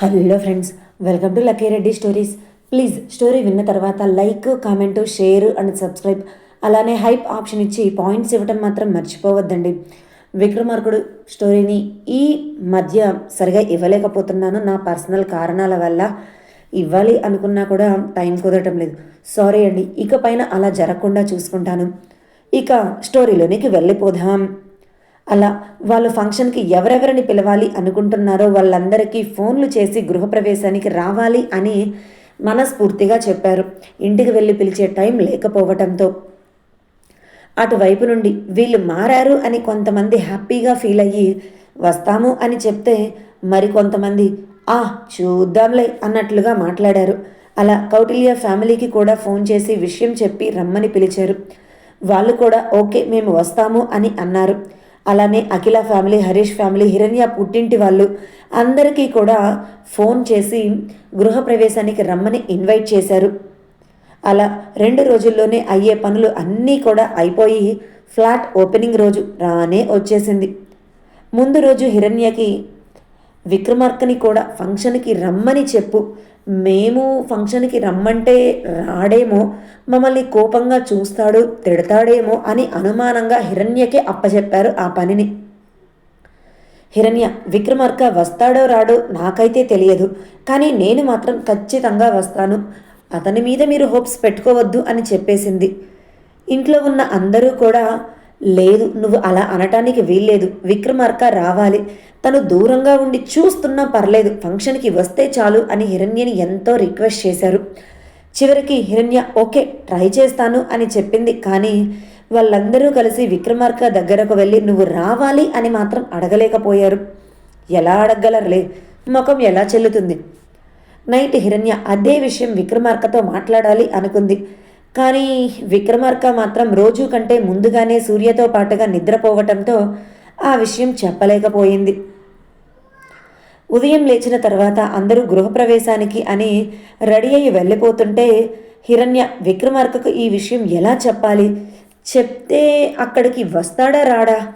Hello friends welcome to Lucky Reddy stories. Please story విన్న తర్వాత like comment share and subscribe. అలానే hype option ఇచ్చి points ఇవ్వటం మాత్రం మర్చిపోవద్దండి. విక్రమార్కుడు స్టోరీని ఈ మధ్య సరిగా ఇవ్వలేకపోతున్నాను నా పర్సనల్ కారణాల వల్ల. ఇవ్వాలి అనుకున్నా కూడా టైం కుదరటం లేదు. సారీ అండి ఇక పైన అలా జరగకుండా చూసుకుంటాను. ఇక స్టోరీలోనికి వెళ్ళిపోదాం. అలా వాళ్ళు ఫంక్షన్కి ఎవరెవరిని పిలవాలి అనుకుంటున్నారో వాళ్ళందరికీ ఫోన్లు చేసి గృహప్రవేశానికి రావాలి అని మనస్ఫూర్తిగా చెప్పారు. ఇంటికి వెళ్ళి పిలిచే టైం లేకపోవటంతో. అటువైపు నుండి వీళ్ళు మారారు అని కొంతమంది హ్యాపీగా ఫీల్ అయ్యి వస్తాము అని చెప్తే మరికొంతమంది ఆ చూద్దాంలే అన్నట్లుగా మాట్లాడారు. అలా కౌటిల్య ఫ్యామిలీకి కూడా ఫోన్ చేసి విషయం చెప్పి రమ్మని పిలిచారు. వాళ్ళు కూడా ఓకే మేము వస్తాము అని అన్నారు. అలానే అఖిల ఫ్యామిలీ హరీష్ ఫ్యామిలీ హిరణ్య పుట్టింటి వాళ్ళు అందరికీ కూడా ఫోన్ చేసి గృహప్రవేశానికి రమ్మని ఇన్వైట్ చేశారు. అలా రెండు రోజుల్లోనే అయ్యే పనులు అన్నీ కూడా అయిపోయి ఫ్లాట్ ఓపెనింగ్ రోజు రానే వచ్చేసింది. ముందు రోజు హిరణ్యకి విక్రమార్కని కూడా ఫంక్షన్కి రమ్మని చెప్పు. మేము ఫంక్షన్కి రమ్మంటే రాడేమో మమ్మల్ని కోపంగా చూస్తాడు తిడతాడేమో అని అనుమానంగా హిరణ్యకే అప్పచెప్పారు ఆ పనిని. హిరణ్య విక్రమార్క వస్తాడో రాడో నాకైతే తెలియదు కానీ నేను మాత్రం ఖచ్చితంగా వస్తాను. అతని మీద మీరు హోప్స్ పెట్టుకోవద్దు అని చెప్పేసింది. ఇంట్లో ఉన్న అందరూ కూడా లేదు నువ్వు అలా అనటానికి వీల్లేదు. విక్రమార్క రావాలి. తను దూరంగా ఉండి చూస్తున్నా పర్లేదు. ఫంక్షన్కి వస్తే చాలు అని హిరణ్యని ఎంతో రిక్వెస్ట్ చేశారు. చివరికి హిరణ్య ఓకే ట్రై చేస్తాను అని చెప్పింది. కానీ వాళ్ళందరూ కలిసి విక్రమార్క దగ్గరకు వెళ్ళి నువ్వు రావాలి అని మాత్రం అడగలేకపోయారు. ఎలా అడగలరులే ముఖం ఎలా చెల్లుతుంది? నైట్ హిరణ్య అదే విషయం విక్రమార్కతో మాట్లాడాలి అనుకుంది. కానీ విక్రమార్క మాత్రం రోజు కంటే ముందుగానే సూర్యతో పాటుగా నిద్రపోవటంతో ఆ విషయం చెప్పలేకపోయింది. ఉదయం లేచిన తర్వాత అందరూ గృహప్రవేశానికి అని రెడీ అయ్యి వెళ్ళిపోతుంటే హిరణ్య విక్రమార్కకు ఈ విషయం ఎలా చెప్పాలి? చెప్తే అక్కడికి వస్తాడా రాడా?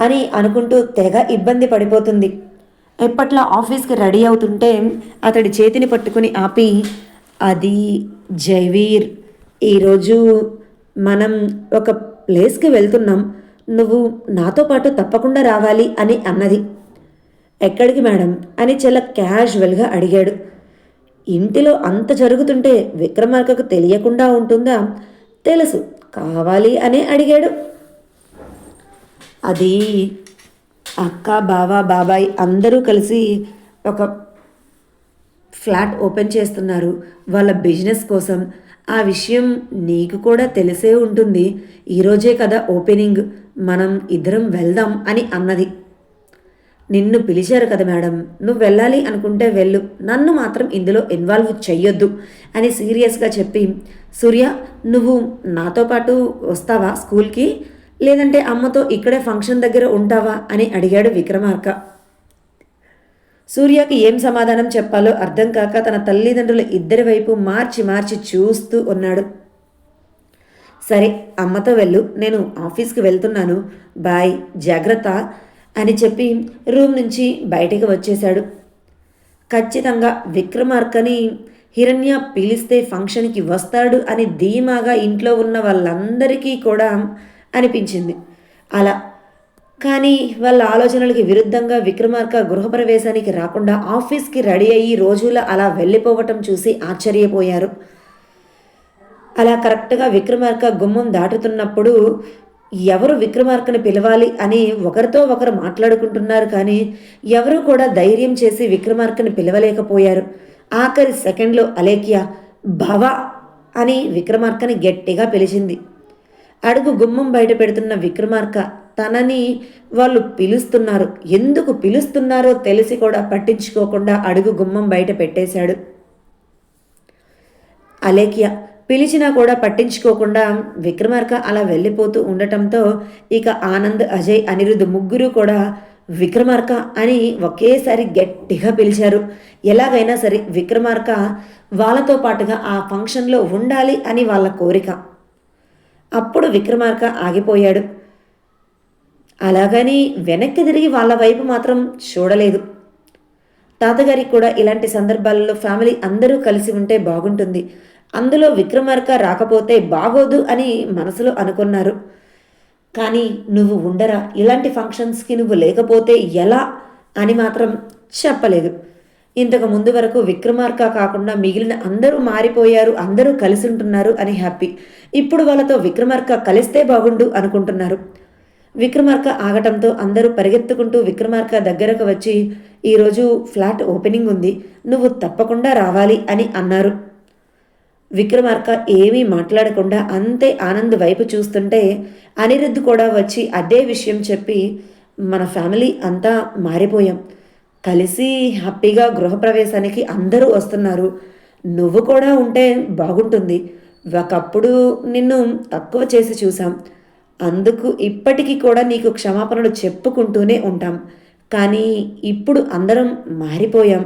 అని అనుకుంటూ తెగ ఇబ్బంది పడిపోతుంది. ఎప్పట్లా ఆఫీస్కి రెడీ అవుతుంటే అతడి చేతిని పట్టుకుని ఆపి అది జైవీర్ ఈరోజు మనం ఒక ప్లేస్కి వెళ్తున్నాం. నువ్వు నాతో పాటు తప్పకుండా రావాలి అని అన్నది. ఎక్కడికి మేడం? అని చాలా క్యాజువల్గా అడిగాడు. ఇంటిలో అంత జరుగుతుంటే విక్రమార్కకు తెలియకుండా ఉంటుందా? తెలుసు. కావాలి అనే అడిగాడు. అది అక్క బావ బాబాయ్ అందరూ కలిసి ఒక ఫ్లాట్ ఓపెన్ చేస్తున్నారు. వాళ్ళ బిజినెస్ కోసం. ఆ విషయం నీకు కూడా తెలిసే ఉంటుంది. ఈరోజే కదా ఓపెనింగ్. మనం ఇద్దరం వెళ్దాం అని అన్నది. నిన్ను పిలిచారు కదా మేడం. నువ్వు వెళ్ళాలి అనుకుంటే వెళ్ళు. నన్ను మాత్రం ఇందులో ఇన్వాల్వ్ చెయ్యొద్దు అని సీరియస్గా చెప్పి సూర్య నువ్వు నాతో పాటు వస్తావా స్కూల్కి? లేదంటే అమ్మతో ఇక్కడే ఫంక్షన్ దగ్గర ఉంటావా అని అడిగాడు విక్రమార్క. సూర్యకి ఏం సమాధానం చెప్పాలో అర్థం కాక తన తల్లిదండ్రుల ఇద్దరి వైపు మార్చి మార్చి చూస్తూ ఉన్నాడు. సరే అమ్మతో వెళ్ళు. నేను ఆఫీస్కి వెళ్తున్నాను. బాయ్ జాగ్రత్త అని చెప్పి రూమ్ నుంచి బయటికి వచ్చేశాడు. ఖచ్చితంగా విక్రమార్కని హిరణ్య పిలిస్తే ఫంక్షన్కి వస్తాడు అని ధీమాగా ఇంట్లో ఉన్న వాళ్ళందరికీ కూడా అనిపించింది. అలా కానీ వాళ్ళ ఆలోచనలకి విరుద్ధంగా విక్రమార్క గృహప్రవేశానికి రాకుండా ఆఫీస్కి రెడీ అయ్యి రోజుల అలా వెళ్ళిపోవటం చూసి ఆశ్చర్యపోయారు. అలా కరెక్ట్గా విక్రమార్క గుమ్మం దాటుతున్నప్పుడు ఎవరు విక్రమార్కను పిలవాలి అని ఒకరితో ఒకరు మాట్లాడుకుంటున్నారు కానీ ఎవరు కూడా ధైర్యం చేసి విక్రమార్కని పిలవలేకపోయారు. ఆఖరి సెకండ్లో అలేఖ్య భవ అని విక్రమార్కని గట్టిగా పిలిచింది. అడుగు గుమ్మం బయట పెడుతున్న విక్రమార్క తనని వాళ్ళు పిలుస్తున్నారు. ఎందుకు పిలుస్తున్నారో తెలిసి కూడా పట్టించుకోకుండా అడుగు గుమ్మం బయట పెట్టేశాడు. అలేఖ్య పిలిచినా కూడా పట్టించుకోకుండా విక్రమార్క అలా వెళ్ళిపోతూ ఉండటంతో ఇక ఆనంద్ అజయ్ అనిరుద్ధ్ ముగ్గురు కూడా విక్రమార్క అని ఒకేసారి గట్టిగా పిలిచారు. ఎలాగైనా సరే విక్రమార్క వాళ్ళతో పాటుగా ఆ ఫంక్షన్లో ఉండాలి అని వాళ్ళ కోరిక. అప్పుడు విక్రమార్క ఆగిపోయాడు. అలాగని వెనక్కి తిరిగి వాళ్ళ వైపు మాత్రం చూడలేదు. తాతగారికి కూడా ఇలాంటి సందర్భాలలో ఫ్యామిలీ అందరూ కలిసి ఉంటే బాగుంటుంది. అందులో విక్రమార్క రాకపోతే బాగోదు అని మనసులో అనుకున్నారు. కానీ నువ్వు ఉండరా? ఇలాంటి ఫంక్షన్స్కి నువ్వు లేకపోతే ఎలా? అని మాత్రం చెప్పలేదు. ఇంతకు ముందు వరకు విక్రమార్క కాకుండా మిగిలిన అందరూ మారిపోయారు అందరూ కలిసి ఉంటున్నారు అని హ్యాపీ. ఇప్పుడు వాళ్ళతో విక్రమార్క కలిస్తే బాగుండు అనుకుంటున్నారు. విక్రమార్క ఆగటంతో అందరూ పరిగెత్తుకుంటూ విక్రమార్క దగ్గరకు వచ్చి ఈరోజు ఫ్లాట్ ఓపెనింగ్ ఉంది నువ్వు తప్పకుండా రావాలి అని అన్నారు. విక్రమార్క ఏమీ మాట్లాడకుండా అంతే ఆనంద్ వైపు చూస్తుంటే అనిరుద్ధ్ కూడా వచ్చి అదే విషయం చెప్పి మన ఫ్యామిలీ అంతా మారిపోయాం. కలిసి హ్యాపీగా గృహప్రవేశానికి అందరూ వస్తున్నారు. నువ్వు కూడా ఉంటే బాగుంటుంది. ఒకప్పుడు నిన్ను తక్కువ చేసి చూసాం అందుకు ఇప్పటికీ కూడా నీకు క్షమాపణలు చెప్పుకుంటూనే ఉంటాం. కానీ ఇప్పుడు అందరం మారిపోయాం.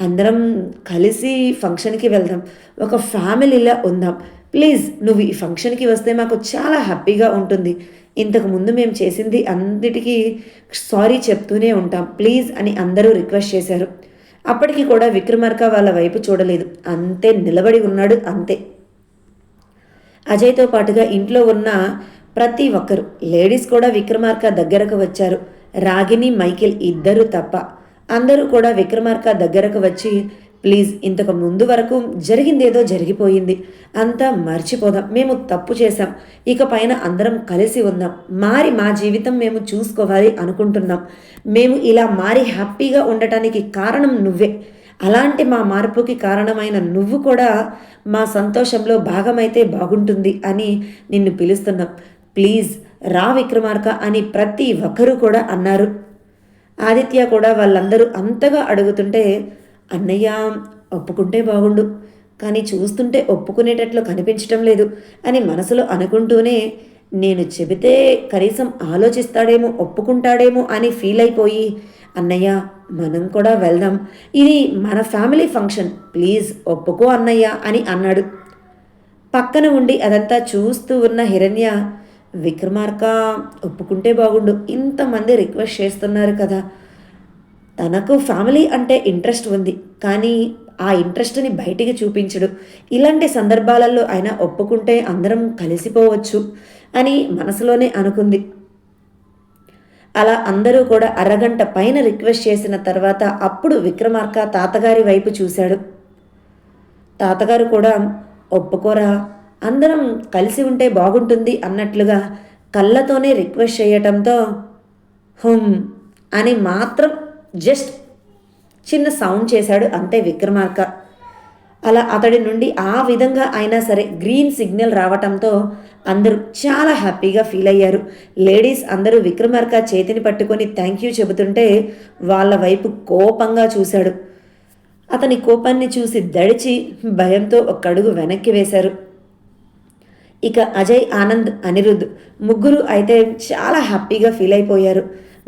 అందరం కలిసి ఫంక్షన్కి వెళ్దాం. ఒక ఫ్యామిలీలా ఉందాం. ప్లీజ్ నువ్వు ఈ ఫంక్షన్కి వస్తే మాకు చాలా హ్యాపీగా ఉంటుంది. ఇంతకుముందు మేము చేసింది అన్నిటికీ సారీ చెప్తూనే ఉంటాం. ప్లీజ్ అని అందరూ రిక్వెస్ట్ చేశారు. అప్పటికి కూడా విక్రమార్క వాళ్ళ వైపు చూడలేదు. అంతే నిలబడి ఉన్నాడు అంతే. అజయ్తో పాటుగా ఇంట్లో ఉన్న ప్రతి ఒక్కరు లేడీస్ కూడా విక్రమార్క దగ్గరకు వచ్చారు. రాగిని మైకిల్ ఇద్దరు తప్ప. అందరూ కూడా విక్రమార్క దగ్గరకు వచ్చి ప్లీజ్ ఇంతకు ముందు వరకు జరిగిందేదో జరిగిపోయింది. అంతా మర్చిపోదాం. మేము తప్పు చేశాం. ఇక పైన అందరం కలిసి ఉందాం. మారి మా జీవితం మేము చూసుకోవాలి అనుకుంటున్నాం. మేము ఇలా మారి హ్యాపీగా ఉండటానికి కారణం నువ్వే. అలాంటి మా మార్పుకి కారణమైన నువ్వు కూడా మా సంతోషంలో భాగమైతే బాగుంటుంది అని నిన్ను పిలుస్తున్నాం. ప్లీజ్ రా విక్రమార్క అని ప్రతి ఒక్కరూ కూడా అన్నారు. ఆదిత్య కూడా వాళ్ళందరూ అంతగా అడుగుతుంటే అన్నయ్య ఒప్పుకుంటే బాగుండు. కానీ చూస్తుంటే ఒప్పుకునేటట్లు కనిపించటం లేదు అని మనసులో అనుకుంటూనే నేను చెబితే కనీసం ఆలోచిస్తాడేమో ఒప్పుకుంటాడేమో అని ఫీల్ అయిపోయి అన్నయ్య మనం కూడా వెళ్దాం. ఇది మన ఫ్యామిలీ ఫంక్షన్. ప్లీజ్ ఒప్పుకో అన్నయ్య అని అన్నాడు. పక్కన ఉండి అదంతా చూస్తూ ఉన్న హిరణ్య విక్రమార్క ఒప్పుకుంటే బాగుండు. ఇంతమంది రిక్వెస్ట్ చేస్తున్నారు కదా. తనకు ఫ్యామిలీ అంటే ఇంట్రెస్ట్ ఉంది. కానీ ఆ ఇంట్రెస్ట్ని బయటికి చూపించడు. ఇలాంటి సందర్భాలలో ఆయన ఒప్పుకుంటే అందరం కలిసిపోవచ్చు అని మనసులోనే అనుకుంది. అలా అందరూ కూడా అరగంట పైన రిక్వెస్ట్ చేసిన తర్వాత అప్పుడు విక్రమార్క తాతగారి వైపు చూశాడు. తాతగారు కూడా ఒప్పుకోరా అందరం కలిసి ఉంటే బాగుంటుంది అన్నట్లుగా కళ్ళతోనే రిక్వెస్ట్ చేయటంతో హుమ్ అని మాత్రం జస్ట్ చిన్న సౌండ్ చేశాడు అంతే విక్రమార్క. అలా అతడి నుండి ఆ విధంగా అయినా సరే గ్రీన్ సిగ్నల్ రావటంతో అందరూ చాలా హ్యాపీగా ఫీల్ అయ్యారు. లేడీస్ అందరూ విక్రమార్క చేతిని పట్టుకొని థ్యాంక్ యూ చెబుతుంటే వాళ్ళ వైపు కోపంగా చూశాడు. అతని కోపాన్ని చూసి దడిచి భయంతో ఒక అడుగు వెనక్కి వేశారు. ఇక అజయ్ ఆనంద్ అనిరుద్ ముగ్గురు అయితే చాలా హ్యాపీగా ఫీల్ అయిపోయారు.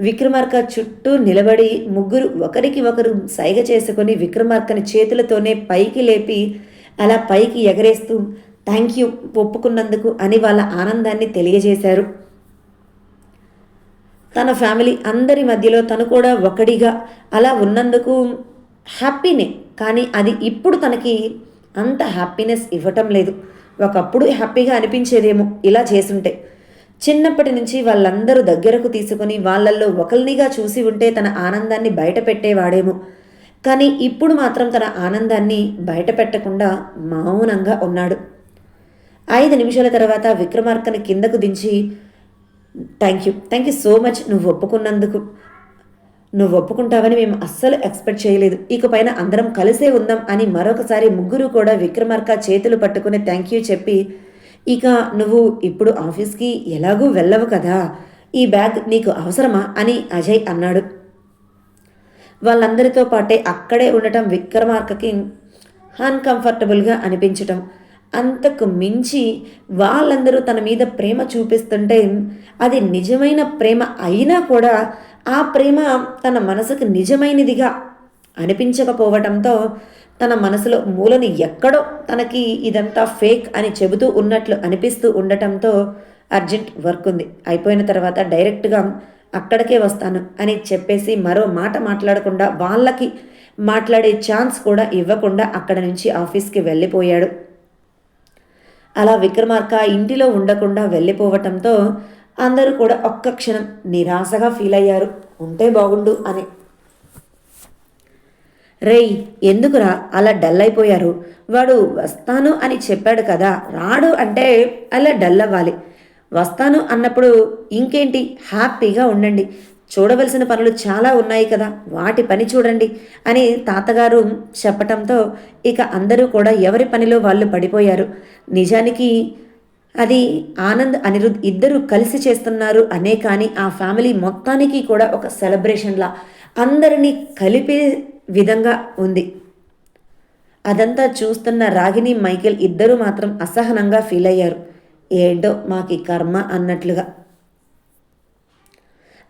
విక్రమార్క చుట్టూ నిలబడి ముగ్గురు ఒకరికి ఒకరు సైగ చేసుకొని విక్రమార్కని చేతులతోనే పైకి లేపి అలా పైకి ఎగరేస్తూ థ్యాంక్ యూ ఒప్పుకున్నందుకు అని వాళ్ళ ఆనందాన్ని తెలియజేశారు. తన ఫ్యామిలీ అందరి మధ్యలో తను కూడా ఒకడిగా అలా ఉన్నందుకు హ్యాపీనే. కానీ అది ఇప్పుడు తనకి అంత హ్యాపీనెస్ ఇవ్వటం లేదు. ఒకప్పుడు హ్యాపీగా అనిపించేదేమో ఇలా చేసుంటే. చిన్నప్పటి నుంచి వాళ్ళందరూ దగ్గరకు తీసుకుని వాళ్ళల్లో ఒకరినిగా చూసి ఉంటే తన ఆనందాన్ని బయట పెట్టేవాడేమో కానీ ఇప్పుడు మాత్రం తన ఆనందాన్ని బయట పెట్టకుండా మౌనంగా ఉన్నాడు. ఐదు నిమిషాల తర్వాత విక్రమార్కని కిందకు దించి thank you thank you so much నువ్వు ఒప్పుకున్నందుకు. నువ్వు ఒప్పుకుంటావని మేము అస్సలు ఎక్స్పెక్ట్ చేయలేదు. ఇకపైన అందరం కలిసే ఉందాం అని మరొకసారి ముగ్గురు కూడా విక్రమార్క చేతులు పట్టుకుని థ్యాంక్ యూ చెప్పి ఇక నువ్వు ఇప్పుడు ఆఫీస్కి ఎలాగూ వెళ్ళవు కదా ఈ బ్యాగ్ నీకు అవసరమా అని అజయ్ అన్నాడు. వాళ్ళందరితో పాటే అక్కడే ఉండటం విక్రమార్కకి అన్కంఫర్టబుల్గా అనిపించటం. అంతకు మించి వాళ్ళందరూ తన మీద ప్రేమ చూపిస్తుంటే అది నిజమైన ప్రేమ అయినా కూడా ఆ ప్రేమ తన మనసుకు నిజమైనదిగా అనిపించకపోవటంతో తన మనసులో మూలని ఎక్కడో తనకి ఇదంతా ఫేక్ అని చెబుతూ ఉన్నట్లు అనిపిస్తూ ఉండటంతో అర్జెంట్ వర్క్ ఉంది. అయిపోయిన తర్వాత డైరెక్ట్గా అక్కడికే వస్తాను అని చెప్పేసి మరో మాట మాట్లాడకుండా వాళ్ళకి మాట్లాడే ఛాన్స్ కూడా ఇవ్వకుండా అక్కడ నుంచి ఆఫీస్కి వెళ్ళిపోయాడు. అలా విక్రమార్క ఇంటిలో ఉండకుండా వెళ్ళిపోవటంతో అందరూ కూడా ఒక్క క్షణం నిరాశగా ఫీల్ అయ్యారు. ఉంటే బాగుండు అని. రేయ్ ఎందుకురా అలా డల్ అయిపోయారు? వాడు వస్తాను అని చెప్పాడు కదా రాడు అంటే అలా డల్ అవ్వాలి. వస్తాను అన్నప్పుడు ఇంకేంటి? హ్యాపీగా ఉండండి. చూడవలసిన పనులు చాలా ఉన్నాయి కదా వాటి పని చూడండి అని తాతగారు చెప్పటంతో ఇక అందరూ కూడా ఎవరి పనిలో వాళ్ళు పడిపోయారు. నిజానికి అది ఆనంద్ అనిరుద్ ఇద్దరు కలిసి చేస్తున్నారు. అనే కానీ ఆ ఫ్యామిలీ మొత్తానికి కూడా ఒక సెలబ్రేషన్లా అందరినీ కలిపే విధంగా ఉంది. అదంతా చూస్తున్న రాగిని మైకేల్ ఇద్దరు మాత్రం అసహనంగా ఫీల్ అయ్యారు. ఏంటో మాకి కర్మ అన్నట్లుగా.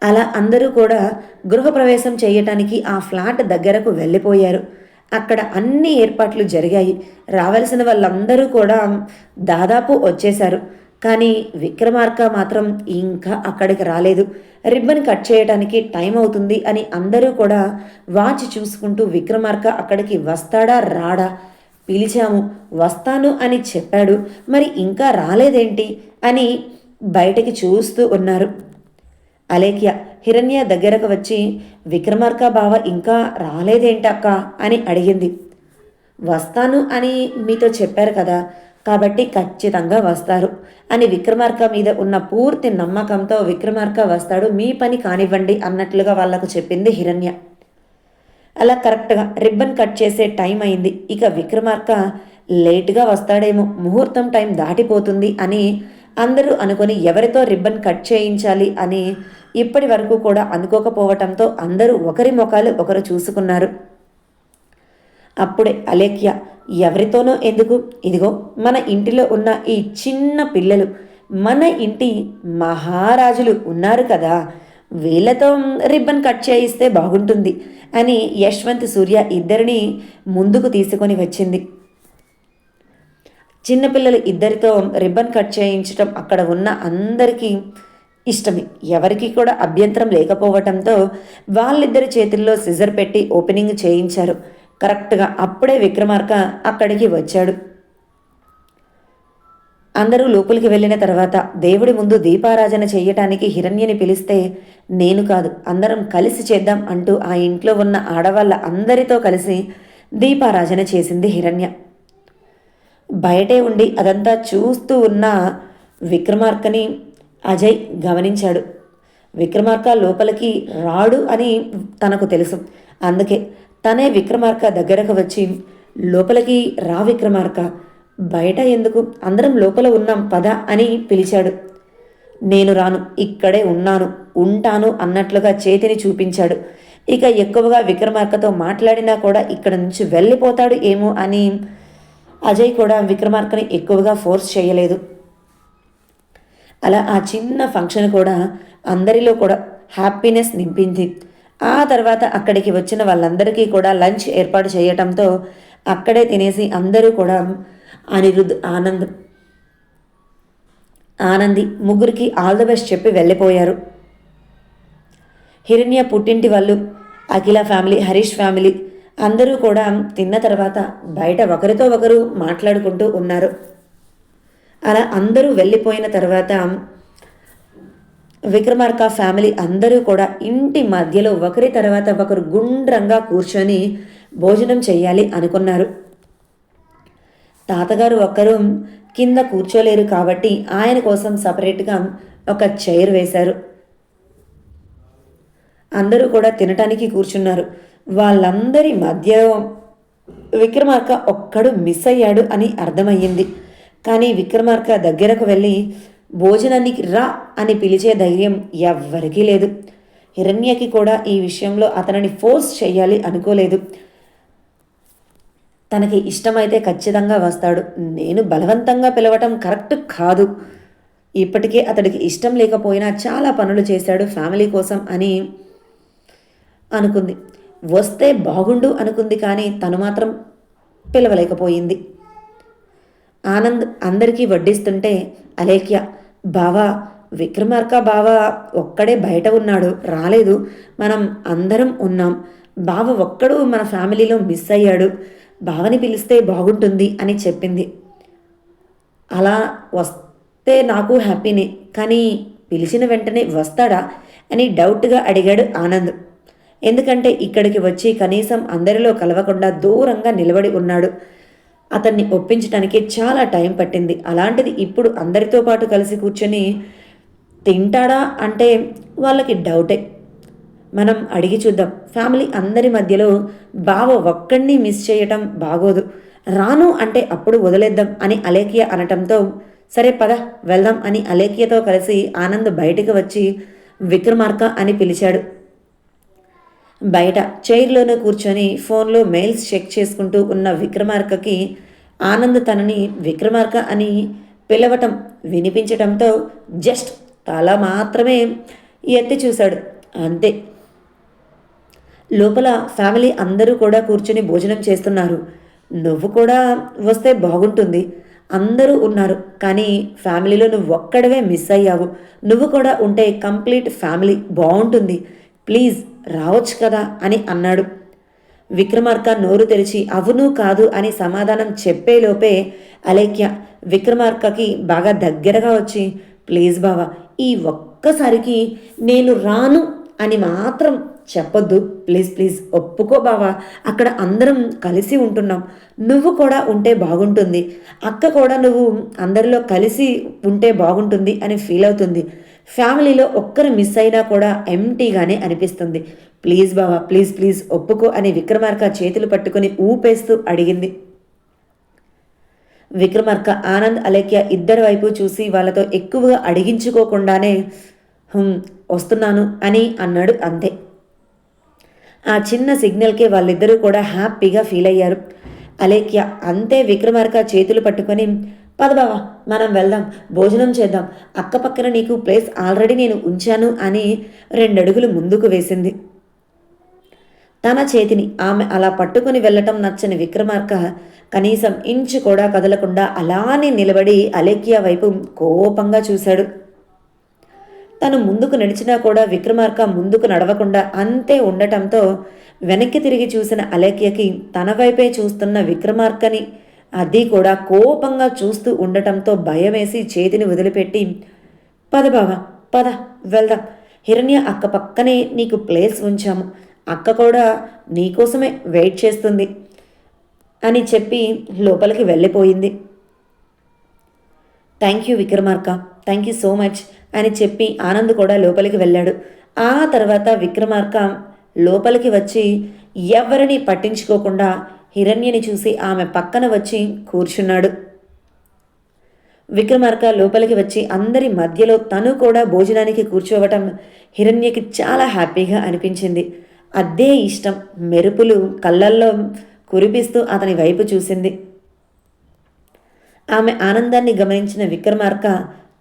అలా అందరూ కూడా గృహప్రవేశం చేయటానికి ఆ ఫ్లాట్ దగ్గరకు వెళ్ళిపోయారు. అక్కడ అన్ని ఏర్పాట్లు జరిగాయి. రావాల్సిన వాళ్ళందరూ కూడా దాదాపు వచ్చేశారు. కానీ విక్రమార్క మాత్రం ఇంకా అక్కడికి రాలేదు. రిబ్బన్ కట్ చేయడానికి టైం అవుతుంది అని అందరూ కూడా వాచ్ చూసుకుంటూ విక్రమార్క అక్కడికి వస్తాడా రాడా? పిలిచాము. వస్తాను అని చెప్పాడు. మరి ఇంకా రాలేదేంటి అని బయటికి చూస్తూ ఉన్నారు. అలేఖ్య హిరణ్య దగ్గరకు వచ్చి విక్రమార్క బావ ఇంకా రాలేదేంటక్క అని అడిగింది. వస్తాను అని మీతో చెప్పారు కదా కాబట్టి ఖచ్చితంగా వస్తారు అని విక్రమార్క మీద ఉన్న పూర్తి నమ్మకంతో విక్రమార్క వస్తాడు మీ పని కానివ్వండి అన్నట్లుగా వాళ్ళకు చెప్పింది హిరణ్య. అలా కరెక్ట్గా రిబ్బన్ కట్ చేసే టైం అయింది. ఇక విక్రమార్క లేట్గా వస్తాడేమో ముహూర్తం టైం దాటిపోతుంది అని అందరూ అనుకొని ఎవరితో రిబ్బన్ కట్ చేయించాలి అని ఇప్పటి వరకు కూడా అనుకోకపోవటంతో అందరూ ఒకరి ముఖాలు ఒకరు చూసుకున్నారు. అప్పుడే అలేఖ్య ఎవరితోనో ఎందుకు? ఇదిగో మన ఇంటిలో ఉన్న ఈ చిన్న పిల్లలు మన ఇంటి మహారాజులు ఉన్నారు కదా వీళ్ళతో రిబ్బన్ కట్ చేయిస్తే బాగుంటుంది అని యశ్వంత్ సూర్య ఇద్దరిని ముందుకు తీసుకొని వచ్చింది. చిన్నపిల్లలు ఇద్దరితో రిబ్బన్ కట్ చేయించడం అక్కడ ఉన్న అందరికీ ఇష్టమే. ఎవరికి కూడా అభ్యంతరం లేకపోవటంతో వాళ్ళిద్దరి చేతుల్లో సిజర్ పెట్టి ఓపెనింగ్ చేయించారు. కరెక్ట్గా అప్పుడే విక్రమార్క అక్కడికి వచ్చాడు. అందరూ లోపలికి వెళ్ళిన తర్వాత దేవుడి ముందు దీపారాజన చేయటానికి హిరణ్యని పిలిస్తే నేను కాదు అందరం కలిసి చేద్దాం అంటూ ఆ ఇంట్లో ఉన్న ఆడవాళ్ళ అందరితో కలిసి దీపారాజన చేసింది హిరణ్య. బయటే ఉండి అదంతా చూస్తూ ఉన్న విక్రమార్కని అజయ్ గమనించాడు. విక్రమార్క లోపలికి రాడు అని తనకు తెలుసు. అందుకే తనే విక్రమార్క దగ్గరకు వచ్చి లోపలికి రా విక్రమార్క. బయట ఎందుకు? అందరం లోపల ఉన్నాం పద అని పిలిచాడు. నేను రాను. ఇక్కడే ఉన్నాను. ఉంటాను అన్నట్లుగా చేతిని చూపించాడు. ఇక ఎక్కువగా విక్రమార్కతో మాట్లాడినా కూడా ఇక్కడ నుంచి వెళ్ళిపోతాడు ఏమో అని అజయ్ కూడా విక్రమార్కని ఎక్కువగా ఫోర్స్ చేయలేదు. అలా ఆ చిన్న ఫంక్షన్ కూడా అందరిలో కూడా హ్యాపీనెస్ నింపింది. ఆ తర్వాత అక్కడికి వచ్చిన వాళ్ళందరికీ కూడా లంచ్ ఏర్పాటు చేయటంతో అక్కడే తినేసి అందరూ కూడా అనిరుద్ ఆనంద్ ఆనంది ముగ్గురికి ఆల్ ద బెస్ట్ చెప్పి వెళ్ళిపోయారు. హిరణ్య పుట్టింటి వాళ్ళు అఖిల ఫ్యామిలీ హరీష్ ఫ్యామిలీ అందరూ కూడా తిన్న తర్వాత బయట ఒకరితో ఒకరు మాట్లాడుకుంటూ ఉన్నారు. అలా అందరూ వెళ్ళిపోయిన తర్వాత విక్రమార్క ఫ్యామిలీ అందరూ కూడా ఇంటి మధ్యలో ఒకరి తర్వాత ఒకరు గుండ్రంగా కూర్చొని భోజనం చేయాలి అనుకున్నారు. తాతగారు ఒక్కరు కింద కూర్చోలేరు కాబట్టి ఆయన కోసం సపరేట్గా ఒక చైర్ వేశారు. అందరూ కూడా తినటానికి కూర్చున్నారు. వాళ్ళందరి మధ్య విక్రమార్క ఒక్కడు మిస్ అయ్యాడు అని అర్థమయ్యింది. కానీ విక్రమార్క దగ్గరకు వెళ్ళి భోజనానికి రా అని పిలిచే ధైర్యం ఎవ్వరికీ లేదు. హిరణ్యకి కూడా ఈ విషయంలో అతనిని ఫోర్స్ చేయాలి అనుకోలేదు. తనకి ఇష్టమైతే ఖచ్చితంగా వస్తాడు. నేను బలవంతంగా పిలవటం కరెక్ట్ కాదు. ఇప్పటికే అతడికి ఇష్టం లేకపోయినా చాలా పనులు చేశాడు ఫ్యామిలీ కోసం అని అనుకుంది. వస్తే బాగుండు అనుకుంది కానీ తను మాత్రం పిలవలేకపోయింది. ఆనంద్ అందరికీ వడ్డిస్తుంటే అలేఖ్య బావా విక్రమార్క బావ ఒక్కడే బయట ఉన్నాడు రాలేదు. మనం అందరం ఉన్నాం. బావ ఒక్కడు మన ఫ్యామిలీలో మిస్ అయ్యాడు. బావని పిలిస్తే బాగుంటుంది అని చెప్పింది. అలా వస్తే నాకు హ్యాపీనే కానీ పిలిచిన వెంటనే వస్తాడా? అని డౌట్గా అడిగాడు ఆనంద్. ఎందుకంటే ఇక్కడికి వచ్చి కనీసం అందరిలో కలవకుండా దూరంగా నిలబడి ఉన్నాడు. అతన్ని ఒప్పించడానికి చాలా టైం పట్టింది. అలాంటిది ఇప్పుడు అందరితో పాటు కలిసి కూర్చొని తింటాడా అంటే వాళ్ళకి డౌటే. మనం అడిగి చూద్దాం. ఫ్యామిలీ అందరి మధ్యలో బావ ఒక్కడిని మిస్ చేయటం బాగోదు. రాను అంటే అప్పుడు వదిలేద్దాం అని అలేఖ్య అనటంతో సరే పద వెళ్దాం అని అలేఖ్యతో కలిసి ఆనంద్ బయటికి వచ్చి విక్రమార్క అని పిలిచాడు. బయట చైర్లోనే కూర్చొని ఫోన్లో మెయిల్స్ చెక్ చేసుకుంటూ ఉన్న విక్రమార్కకి ఆనంద్ తనని విక్రమార్క అని పిలవటం వినిపించటంతో జస్ట్ తల మాత్రమే ఎత్తి చూశాడు. అంతే. లోపల ఫ్యామిలీ అందరూ కూడా కూర్చొని భోజనం చేస్తున్నారు. నువ్వు కూడా వస్తే బాగుంటుంది. అందరూ ఉన్నారు కానీ ఫ్యామిలీలో నువ్వు ఒక్కడవే మిస్ అయ్యావు. నువ్వు కూడా ఉంటే కంప్లీట్ ఫ్యామిలీ బాగుంటుంది. ప్లీజ్ రావచ్చు కదా అని అన్నాడు. విక్రమార్క నోరు తెరిచి అవును కాదు అని సమాధానం చెప్పేలోపే అలేఖ్య విక్రమార్కకి బాగా దగ్గరగా వచ్చి ప్లీజ్ బావా ఈ ఒక్కసారికి నేను రాను అని మాత్రం చెప్పొద్దు. ప్లీజ్ ప్లీజ్ ఒప్పుకో బావా. అక్కడ అందరం కలిసి ఉంటున్నాం. నువ్వు కూడా ఉంటే బాగుంటుంది. అక్క కూడా నువ్వు అందరిలో కలిసి ఉంటే బాగుంటుంది అని ఫీల్ అవుతుంది. ఫ్యామిలీలో ఒక్కరు మిస్ అయినా కూడా ఎంటీగానే అనిపిస్తుంది. ప్లీజ్ బావా ప్లీజ్ ప్లీజ్ ఒప్పుకో అని విక్రమార్క చేతులు పట్టుకుని ఊపేస్తూ అడిగింది. విక్రమార్క ఆనంద్ అలేఖ్య ఇద్దరి వైపు చూసి వాళ్ళతో ఎక్కువగా అడిగించుకోకుండానే వస్తున్నాను అని అన్నాడు అంతే. ఆ చిన్న సిగ్నల్కే వాళ్ళిద్దరూ కూడా హ్యాపీగా ఫీల్ అయ్యారు. అలేఖ్య అంతే విక్రమార్క చేతులు పట్టుకొని పదబావా మనం వెళ్దాం భోజనం చేద్దాం. అక్కపక్కన నీకు ప్లేస్ ఆల్రెడీ నేను ఉంచాను అని రెండడుగులు ముందుకు వేసింది. తన చేతిని ఆమె అలా పట్టుకుని వెళ్ళటం నచ్చని విక్రమార్క కనీసం ఇంచు కూడా కదలకుండా అలానే నిలబడి అలేఖ్య వైపు కోపంగా చూశాడు. తను ముందుకు నడిచినా కూడా విక్రమార్క ముందుకు నడవకుండా అంతే ఉండటంతో వెనక్కి తిరిగి చూసిన అలేఖ్యకి తన వైపే చూస్తున్న విక్రమార్కని అది కూడా కోపంగా చూస్తూ ఉండటంతో భయమేసి చేతిని వదిలిపెట్టి పద బావా పద వెళ్దాం. హిరణ్య అక్క పక్కనే నీకు ప్లేస్ ఉంచాము. అక్క కూడా నీకోసమే వెయిట్ చేస్తుంది అని చెప్పి లోపలికి వెళ్ళిపోయింది. Thank you Vikramarka thank you so much అని చెప్పి ఆనంద్ కూడా లోపలికి వెళ్ళాడు. ఆ తర్వాత విక్రమార్క లోపలికి వచ్చి ఎవరిని పట్టించుకోకుండా హిరణ్యని చూసి ఆమె పక్కన వచ్చి కూర్చున్నాడు. విక్రమార్క లోపలికి వచ్చి అందరి మధ్యలో తను కూడా భోజనానికి కూర్చోవటం హిరణ్యకి చాలా హ్యాపీగా అనిపించింది. అదే ఇష్టం మెరుపులు కళ్ళల్లో కురిపిస్తూ అతని వైపు చూసింది. ఆమె ఆనందాన్ని గమనించిన విక్రమార్క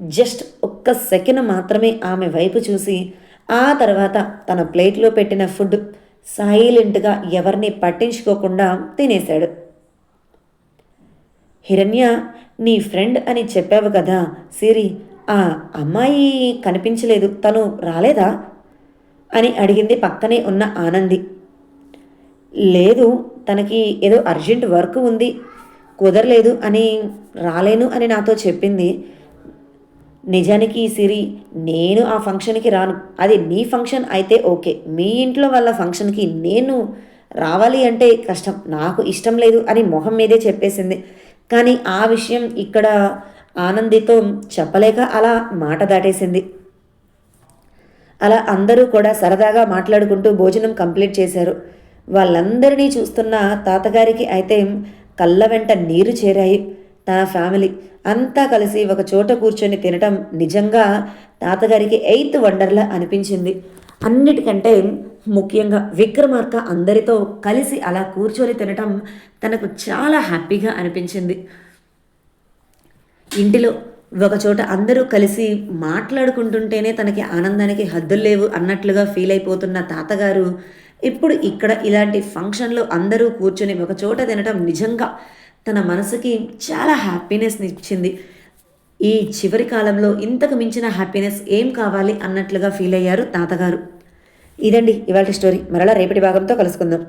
జస్ట్ ఒక్క సెకండ్ మాత్రమే ఆమె వైపు చూసి ఆ తర్వాత తన ప్లేట్లో పెట్టిన ఫుడ్ సైలెంట్గా ఎవరిని పట్టించుకోకుండా తినేశాడు. హిరణ్య నీ ఫ్రెండ్ అని చెప్పావు కదా సిరి ఆ అమ్మాయి కనిపించలేదు తను రాలేదా? అని అడిగింది పక్కనే ఉన్న ఆనంది. లేదు తనకి ఏదో అర్జెంట్ వర్క్ ఉంది కుదరలేదు అని రాలేను అని నాతో చెప్పింది. నిజానికి సిరి నేను ఆ ఫంక్షన్కి రాను. అది నీ ఫంక్షన్ అయితే ఓకే. మీ ఇంట్లో వాళ్ళ ఫంక్షన్కి నేను రావాలి అంటే కష్టం. నాకు ఇష్టం లేదు అని మొహం మీదే చెప్పేసింది. కానీ ఆ విషయం ఇక్కడ ఆనందితో చెప్పలేక అలా మాట దాటేసింది. అలా అందరూ కూడా సరదాగా మాట్లాడుకుంటూ భోజనం కంప్లీట్ చేశారు. వాళ్ళందరినీ చూస్తున్న తాతగారికి అయితే కళ్ళ వెంట నీరు చేరాయి. తన ఫ్యామిలీ అంతా కలిసి ఒక చోట కూర్చొని తినటం నిజంగా తాతగారికి ఎయిత్ వండర్లా అనిపించింది. అన్నిటికంటే ముఖ్యంగా విక్రమార్క అందరితో కలిసి అలా కూర్చొని తినటం తనకు చాలా హ్యాపీగా అనిపించింది. ఇంటిలో ఒకచోట అందరూ కలిసి మాట్లాడుకుంటుంటేనే తనకి ఆనందానికి హద్దులు లేవు అన్నట్లుగా ఫీల్ అయిపోతున్న తాతగారు ఇప్పుడు ఇక్కడ ఇలాంటి ఫంక్షన్లో అందరూ కూర్చొని ఒకచోట తినటం నిజంగా తన మనసుకి చాలా హ్యాపీనెస్ని ఇచ్చింది. ఈ చివరి కాలంలో ఇంతకు మించిన హ్యాపీనెస్ ఏం కావాలి అన్నట్లుగా ఫీల్ అయ్యారు తాతగారు. ఇదండి ఇవాళ స్టోరీ మరలా రేపటి భాగంతో కలుసుకుందాం.